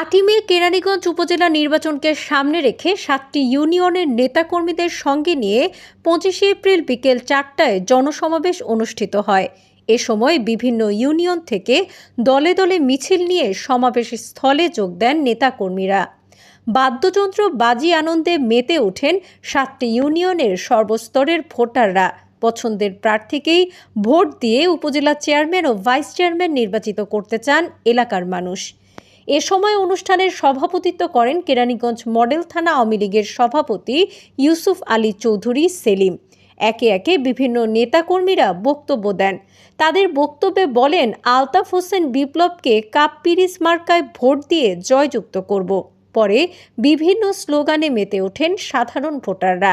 আটই মে কেরানীগঞ্জ উপজেলা নির্বাচনকে সামনে রেখে সাতটি ইউনিয়নের নেতাকর্মীদের সঙ্গে নিয়ে পঁচিশে এপ্রিল বিকেল চারটায় জনসমাবেশ অনুষ্ঠিত হয়। এ সময় বিভিন্ন ইউনিয়ন থেকে দলে দলে মিছিল নিয়ে সমাবেশ স্থলে যোগ দেন নেতাকর্মীরা। বাদ্যযন্ত্র বাজি আনন্দে মেতে ওঠেন সাতটি ইউনিয়নের সর্বস্তরের ভোটাররা। পছন্দের প্রার্থীকেই ভোট দিয়ে উপজেলা চেয়ারম্যান ও ভাইস চেয়ারম্যান নির্বাচিত করতে চান এলাকার মানুষ। এ সময় অনুষ্ঠানের সভাপতিত্ব করেন কেরানীগঞ্জ মডেল থানা আওয়ামী লীগের সভাপতি ইউসুফ আলী চৌধুরী, সেলিম। একে একে বিভিন্ন নেতাকর্মীরা বক্তব্য দেন। তাদের বক্তব্যে বলেন, আলতাফ হোসেন বিপ্লবকে কাপ পিরিস মার্কায় ভোট দিয়ে জয়যুক্ত করব। পরে বিভিন্ন স্লোগানে মেতে ওঠেন সাধারণ ভোটাররা।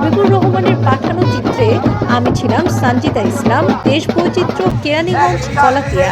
হাবিবুর রহমানের পাঠানো চিত্রে আমি ছিলাম সঞ্জিতা ইসলাম দেশ বৈচিত্র্য কেরানীগঞ্জ কলাকিয়া।